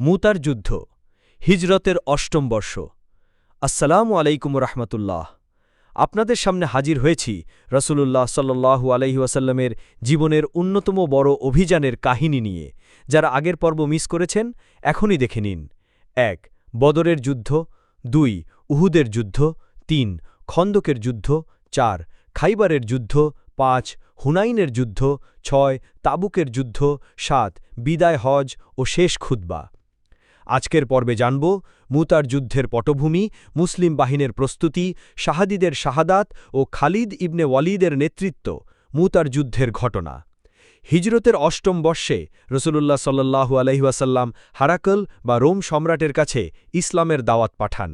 মুতার যুদ্ধ, হিজরতের অষ্টম বর্ষ। আসসালামু আলাইকুম রহমতুল্লাহ। আপনাদের সামনে হাজির হয়েছি রসুলুল্লাহ সাল্লু আলহিউসাল্লামের জীবনের অন্যতম বড় অভিযানের কাহিনী নিয়ে, যারা আগের পর্ব মিস করেছেন, এখনই দেখে নিন। এক, বদরের যুদ্ধ। দুই, উহুদের যুদ্ধ। তিন, খন্দকের যুদ্ধ। চার, খাইবারের যুদ্ধ। পাঁচ, হুনাইনের যুদ্ধ। ছয়, তাবুকের যুদ্ধ। সাত, বিদায় হজ ও শেষ খুতবা। আজকের পর্বে জানব মুতার যুদ্ধের পটভূমি, মুসলিম বাহিনীর প্রস্তুতি, শাহাদিদের শাহাদাত ও খালিদ ইবনে ওয়ালিদের নেতৃত্ব, মুতার যুদ্ধের ঘটনা। হিজরতের অষ্টম বর্ষে রসুলুল্লাহ সাল্লাহু আলহিহাসাল্লাম হারাকল বা রোম সম্রাটের কাছে ইসলামের দাওয়াত পাঠান,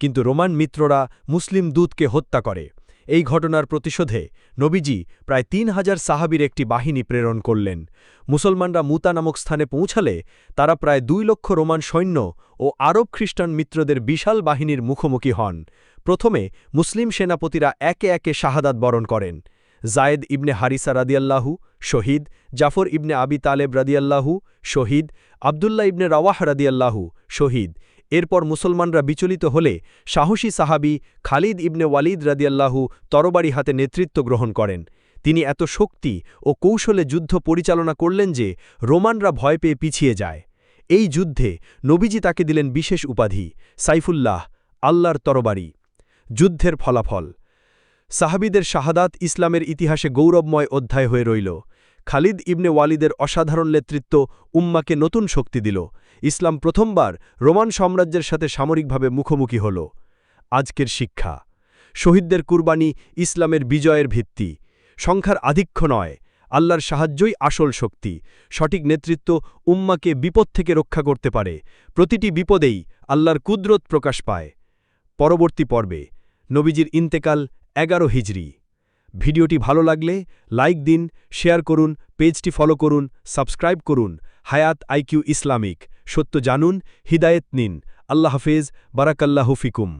কিন্তু রোমান মিত্ররা মুসলিম দূতকে হত্যা করে। এই ঘটনার প্রতিশোধে নবীজি প্রায় তিন হাজার সাহাবির একটি বাহিনী প্রেরণ করলেন। মুসলমানরা মুতা নামক স্থানে পৌঁছালে তারা প্রায় দুই লক্ষ রোমান সৈন্য ও আরব খ্রিস্টান মিত্রদের বিশাল বাহিনীর মুখোমুখি হন। প্রথমে মুসলিম সেনাপতিরা একে একে শাহাদাত বরণ করেন। জায়েদ ইবনে হারিসা রাদিয়াল্লাহু, শহীদ জাফর ইবনে আবি তালেব রাদিয়াল্লাহু, শহীদ আবদুল্লাহ ইবনে রাওয়াহ রাদিয়াল্লাহু, শহীদ এরপর মুসলমানরা বিচলিত হলে সাহসী সাহাবি খালিদ ইবনে ওয়ালিদ রাদিয়াল্লাহু তরবারি হাতে নেতৃত্ব গ্রহণ করেন। তিনি এত শক্তি ও কৌশলে যুদ্ধ পরিচালনা করলেন যে রোমানরা ভয় পেয়ে পিছিয়ে যায়। এই যুদ্ধে নবীজি তাকে দিলেন বিশেষ উপাধি, সাইফুল্লাহ, আল্লাহর তরবারি। যুদ্ধের ফলাফল। সাহাবিদের শাহাদাত ইসলামের ইতিহাসে গৌরবময় অধ্যায় হয়ে রইল। খালিদ ইবনে ওয়ালিদের অসাধারণ নেতৃত্ব উম্মাকে নতুন শক্তি দিল। ইসলাম প্রথমবার রোমান সাম্রাজ্যের সাথে সামরিকভাবে মুখোমুখি হল। আজকের শিক্ষা। শহীদদের কুরবানি ইসলামের বিজয়ের ভিত্তি। সংখ্যার আধিক্য নয়, আল্লাহর সাহায্যই আসল শক্তি। সঠিক নেতৃত্ব উম্মাকে বিপদ থেকে রক্ষা করতে পারে। প্রতিটি বিপদেই আল্লাহর কুদরত প্রকাশ পায়। পরবর্তী পর্বে নবীজির ইন্তেকাল এগারো হিজরি। ভিডিওটি ভালো লাগলে লাইক দিন, শেয়ার করুন, পেজটি ফলো করুন, সাবস্ক্রাইব করুন। হায়াত আইকিউ ইসলামিক। সত্য জানুন, হিদায়েত নিন। আল্লাহ হাফেজ, বারাকাল্লাহ ফিকুম।